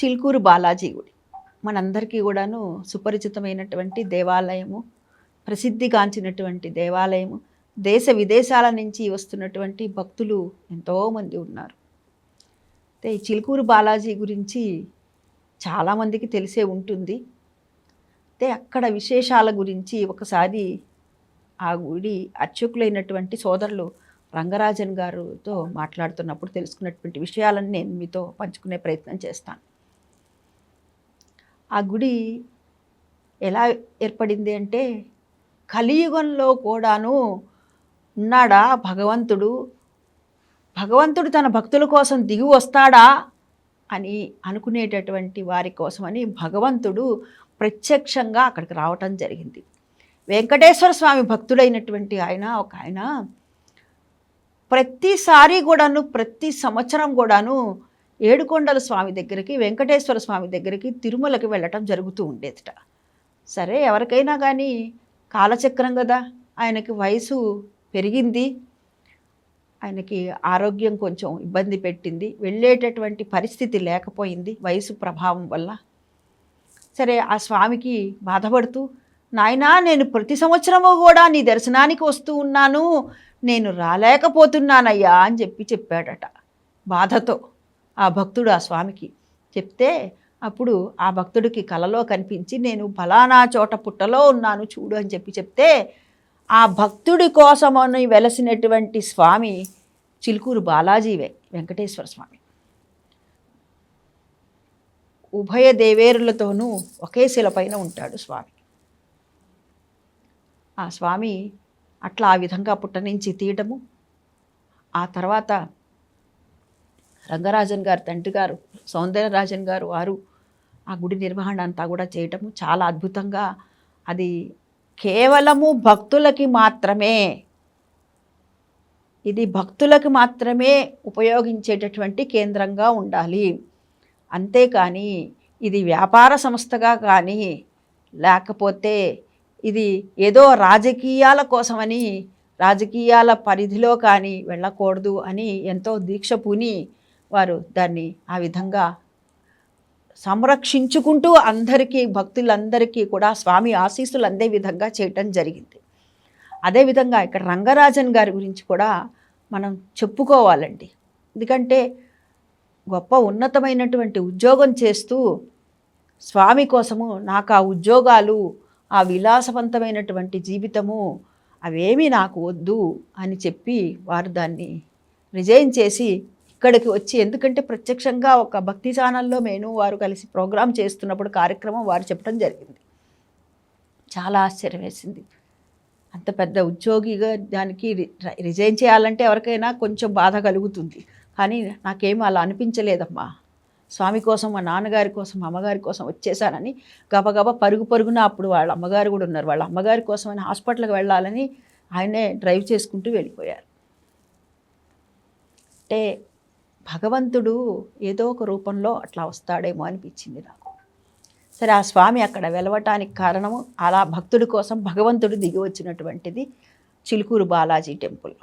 చిల్కూరు బాలాజీ గుడి. మనందరికీ కూడాను సుపరిచితమైనటువంటి దేవాలయము ప్రసిద్ధిగాంచినటువంటి దేవాలయము దేశ విదేశాల నుంచి వస్తున్నటువంటి భక్తులు ఎంతోమంది ఉన్నారు. అయితే ఈ చిలుకూరు బాలాజీ గురించి చాలామందికి తెలిసే ఉంటుంది. అయితే అక్కడ విశేషాల గురించి ఒకసారి ఆ గుడి అర్చకులైనటువంటి సోదరులు రంగరాజన్ గారుతో మాట్లాడుతున్నప్పుడు తెలుసుకున్నటువంటి విషయాలను నేను మీతో పంచుకునే ప్రయత్నం చేస్తాను. ఆ గుడి ఎలా ఏర్పడింది అంటే కలియుగంలో కూడాను ఉన్నాడా భగవంతుడు? భగవంతుడు తన భక్తుల కోసం దిగి వస్తాడా అని అనుకునేటటువంటి వారి కోసమని భగవంతుడు ప్రత్యక్షంగా అక్కడికి రావటం జరిగింది. వెంకటేశ్వర స్వామి భక్తుడైనటువంటి ఆయన ఒక ఆయన ప్రతిసారి కూడాను ప్రతి సంవత్సరం కూడాను ఏడుకొండల స్వామి దగ్గరికి వెంకటేశ్వర స్వామి దగ్గరికి తిరుమలకి వెళ్ళటం జరుగుతూ ఉండేదిట. సరే ఎవరికైనా కానీ కాలచక్రం కదా ఆయనకి వయసు పెరిగింది ఆయనకి ఆరోగ్యం కొంచెం ఇబ్బంది పెట్టింది వెళ్ళేటటువంటి పరిస్థితి లేకపోయింది వయసు ప్రభావం వల్ల. సరే ఆ స్వామికి బాధపడుతూ నాయనా నేను ప్రతి సంవత్సరము కూడా నీ దర్శనానికి వస్తూ ఉన్నాను నేను రాలేకపోతున్నానయ్యా అని చెప్పి చెప్పాడట బాధతో. ఆ భక్తుడు ఆ స్వామికి చెప్తే అప్పుడు ఆ భక్తుడికి కలలో కనిపించి నేను ఫలానా చోట పుట్టలో ఉన్నాను చూడు అని చెప్పి చెప్తే ఆ భక్తుడి కోసమని వెలసినటువంటి స్వామి చిలుకూరు బాలాజీవే వెంకటేశ్వర స్వామి. ఉభయ దేవేరులతోనూ ఒకే శిలపైన ఉంటాడు స్వామి. ఆ స్వామి అట్లా ఆ విధంగా పుట్ట నుంచి తీయటము ఆ తర్వాత రంగరాజన్ గారు తండ్రి గారు సౌందర్యరాజన్ గారు వారు ఆ గుడి నిర్వహణ అంతా కూడా చేయటము చాలా అద్భుతంగా అది కేవలము భక్తులకి మాత్రమే ఇది భక్తులకు మాత్రమే ఉపయోగించేటటువంటి కేంద్రంగా ఉండాలి. అంతేకాని ఇది వ్యాపార సంస్థగా కానీ లేకపోతే ఇది ఏదో రాజకీయాల కోసమని రాజకీయాల పరిధిలో కానీ వెళ్ళకూడదు అని ఎంతో దీక్ష పూని వారు దాన్ని ఆ విధంగా సంరక్షించుకుంటూ అందరికీ భక్తులందరికీ కూడా స్వామి ఆశీస్సులు అందే విధంగా చేయటం జరిగింది. అదేవిధంగా ఇక్కడ రంగరాజన్ గారి గురించి కూడా మనం చెప్పుకోవాలండి. ఎందుకంటే గొప్ప ఉన్నతమైనటువంటి ఉద్యోగం చేస్తూ స్వామి కోసము నాకు ఆ ఉద్యోగాలు ఆ విలాసవంతమైనటువంటి జీవితము అవేమీ నాకు వద్దు అని చెప్పి వారు దాన్ని రిజైన్ చేసి ఇక్కడికి వచ్చి ఎందుకంటే ప్రత్యక్షంగా ఒక భక్తి ఛానల్లో నేను వారు కలిసి ప్రోగ్రాం చేస్తున్నప్పుడు కార్యక్రమం వారు చెప్పడం జరిగింది. చాలా ఆశ్చర్యం వేసింది. అంత పెద్ద ఉద్యోగిగా దానికి రి- రిజైన్ చేయాలంటే ఎవరికైనా కొంచెం బాధ కలుగుతుంది. కానీ నాకేమీ అలా అనిపించలేదమ్మా. స్వామి కోసం మా నాన్నగారి కోసం మా అమ్మగారి కోసం వచ్చేసానని గబగబా పరుగు పరుగున అప్పుడు వాళ్ళ అమ్మగారు కూడా ఉన్నారు. వాళ్ళ అమ్మగారి కోసమని హాస్పిటల్కి వెళ్ళాలని ఆయనే డ్రైవ్ చేసుకుంటూ వెళ్ళిపోయారు. అంటే భగవంతుడు ఏదో ఒక రూపంలో అట్లా వస్తాడేమో అనిపించింది నాకు. సరే ఆ స్వామి అక్కడ వెలవటానికి కారణము అలా భక్తుడి కోసం భగవంతుడు దిగి వచ్చినటువంటిది చిలుకూరు బాలాజీ టెంపుల్.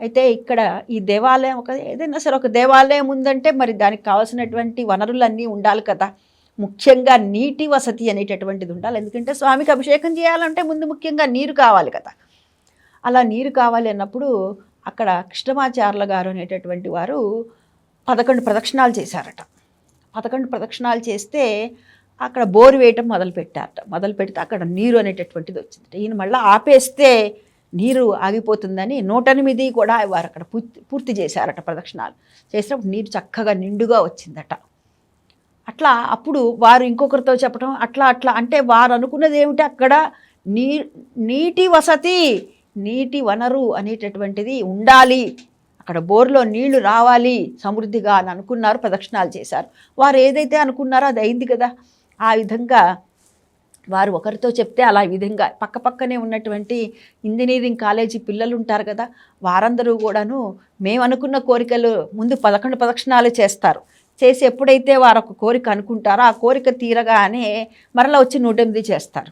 అయితే ఇక్కడ ఈ దేవాలయం ఒక ఏదైనా సరే ఒక దేవాలయం ఉందంటే మరి దానికి కావాల్సినటువంటి వనరులన్నీ ఉండాలి కదా. ముఖ్యంగా నీటి వసతి అనేటటువంటిది ఉండాలి. ఎందుకంటే స్వామికి అభిషేకం చేయాలంటే ముందు ముఖ్యంగా నీరు కావాలి కదా. అలా నీరు కావాలి అన్నప్పుడు అక్కడ కృష్ణమాచార్యుల గారు అనేటటువంటి వారు పదకొండు ప్రదక్షిణాలు చేశారట. పదకొండు ప్రదక్షిణాలు చేస్తే అక్కడ బోరు వేయటం మొదలుపెట్టారట. మొదలు పెడితే అక్కడ నీరు అనేటటువంటిది వచ్చింది ఈయన మళ్ళీ ఆపేస్తే నీరు ఆగిపోతుందని నూట ఎనిమిది కూడా వారు అక్కడ పూర్తి పూర్తి చేశారట ప్రదక్షిణాలు. చేసినప్పుడు నీరు చక్కగా నిండుగా వచ్చిందట. అట్లా అప్పుడు వారు ఇంకొకరితో చెప్పడం అట్లా అట్లా అంటే వారు అనుకున్నది ఏమిటి? అక్కడ నీ నీటి వసతి నీటి వనరు అనేటటువంటిది ఉండాలి. అక్కడ బోర్లో నీళ్ళు రావాలి సమృద్ధిగా అని అనుకున్నారు ప్రదక్షిణాలు చేశారు. వారు ఏదైతే అనుకున్నారో అది అయింది కదా. ఆ విధంగా వారు ఒకరితో చెప్తే అలా విధంగా. పక్క పక్కనే ఉన్నటువంటి ఇంజనీరింగ్ కాలేజీ పిల్లలు ఉంటారు కదా వారందరూ కూడాను మేము అనుకున్న కోరికలు ముందు పదకొండు ప్రదక్షిణాలు చేస్తారు. చేసి ఎప్పుడైతే వారు ఒక కోరిక అనుకుంటారో ఆ కోరిక తీరగానే మరలా వచ్చి నూట ఎనిమిది చేస్తారు.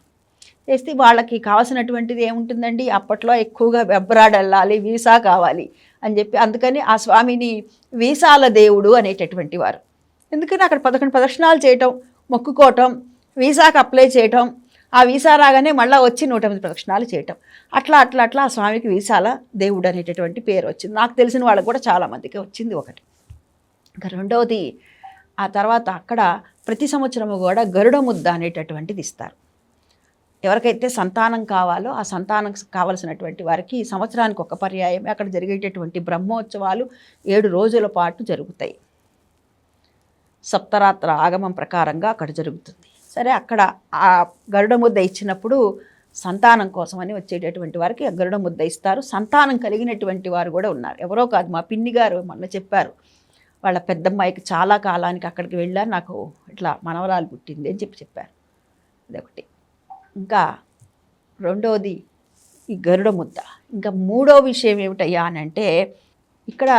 చేస్తే వాళ్ళకి కావాల్సినటువంటిది ఏముంటుందండి? అప్పట్లో ఎక్కువగా వెబ్బరాడ్ వెళ్ళాలి వీసా కావాలి. అని చెప్పి అందుకని ఆ స్వామిని వీసాల దేవుడు అనేటటువంటి వారు. ఎందుకని అక్కడ పదకొండు ప్రదక్షిణాలు చేయటం మొక్కుకోవటం వీసాకి అప్లై చేయటం ఆ వీసా రాగానే మళ్ళీ వచ్చి నూట ఎనిమిది ప్రదక్షిణాలు చేయటం. అట్లా అట్లా అట్లా ఆ స్వామికి వీసాల దేవుడు అనేటటువంటి పేరు వచ్చింది. నాకు తెలిసిన వాళ్ళకు కూడా చాలామందికి వచ్చింది ఒకటి. ఇంకా రెండవది ఆ తర్వాత అక్కడ ప్రతి సంవత్సరము కూడా గరుడ ముద్ద అనేటటువంటిది ఇస్తారు. ఎవరికైతే సంతానం కావాలో ఆ సంతానం కావలసినటువంటి వారికి సంవత్సరానికి ఒక పర్యాయం అక్కడ జరిగేటటువంటి బ్రహ్మోత్సవాలు ఏడు రోజుల పాటు జరుగుతాయి. సప్తరాత్ర ఆగమం ప్రకారంగా అక్కడ జరుగుతుంది. సరే అక్కడ ఆ గరుడ ముద్ద ఇచ్చినప్పుడు సంతానం కోసమని వచ్చేటటువంటి వారికి ఆ గరుడ ముద్ద ఇస్తారు. సంతానం కలిగినటువంటి వారు కూడా ఉన్నారు. ఎవరో కాదు మా పిన్ని గారు మొన్న చెప్పారు. వాళ్ళ పెద్దమ్మాయికి చాలా కాలానికి అక్కడికి వెళ్ళారు. నాకు ఇట్లా మనవరాలు పుట్టింది అని చెప్పి చెప్పారు. అదొకటి ఇంకా రెండవది ఈ గరుడ ముద్ద. ఇంకా మూడో విషయం ఏమిటయ్యా అని అంటే ఇక్కడ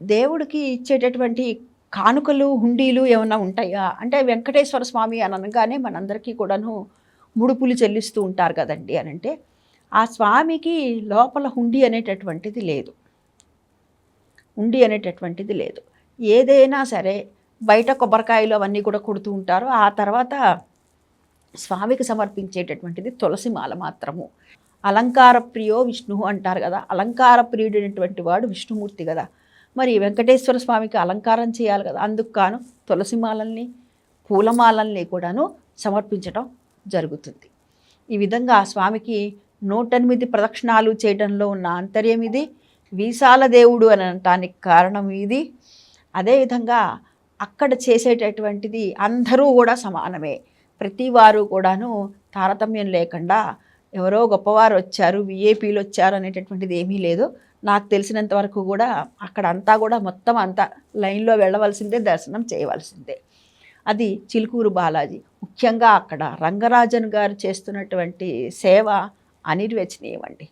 దేవుడికి ఇచ్చేటటువంటి కానుకలు హుండీలు ఏమైనా ఉంటాయా? అంటే వెంకటేశ్వర స్వామి అని అనగానే మనందరికీ కూడాను ముడుపులు చెల్లిస్తూ ఉంటారు కదండి అని అంటే ఆ స్వామికి లోపల హుండీ అనేటటువంటిది లేదు. హుండీ అనేటటువంటిది లేదు. ఏదైనా సరే బయట కొబ్బరికాయలు అవన్నీ కూడా కుడుతూ ఉంటారు. ఆ తర్వాత స్వామికి సమర్పించేటటువంటిది తులసి మాల మాత్రము. అలంకార ప్రియో విష్ణు అంటారు కదా అలంకార ప్రియుడైనటువంటి వాడు విష్ణుమూర్తి కదా. మరి వెంకటేశ్వర స్వామికి అలంకారం చేయాలి కదా అందుకు కాను తులసిమాలల్ని పూలమాలల్ని కూడాను సమర్పించడం జరుగుతుంది. ఈ విధంగా స్వామికి నూటెనిమిది ప్రదక్షిణాలు చేయడంలో ఉన్న ఆంతర్యం ఇది వీసాల దేవుడు అని అనటానికి కారణం ఇది. అదేవిధంగా అక్కడ చేసేటటువంటిది అందరూ కూడా సమానమే. ప్రతి వారు కూడాను తారతమ్యం లేకుండా ఎవరో గొప్పవారు వచ్చారు విఏపీలు వచ్చారు అనేటటువంటిది ఏమీ లేదు. నాకు తెలిసినంత వరకు కూడా అక్కడ అంతా కూడా మొత్తం అంతా లైన్లో వెళ్ళవలసిందే దర్శనం చేయవలసిందే. అది చిలుకూరు బాలాజీ. ముఖ్యంగా అక్కడ రంగరాజన్ గారు చేస్తున్నటువంటి సేవ అనిర్వచనీయమండి.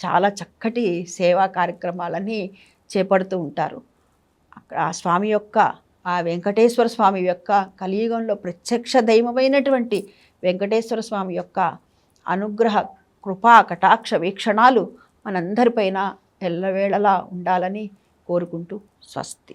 చాలా చక్కటి సేవా కార్యక్రమాలని చేపడుతూ ఉంటారు. అక్కడ ఆ స్వామి యొక్క ఆ వెంకటేశ్వర స్వామి యొక్క కలియుగంలో ప్రత్యక్ష దైవమైనటువంటి వెంకటేశ్వర స్వామి యొక్క అనుగ్రహ కృపా కటాక్ష వీక్షణాలు మనందరిపైన ఎల్లవేళలా ఉండాలని కోరుకుంటూ స్వస్తి.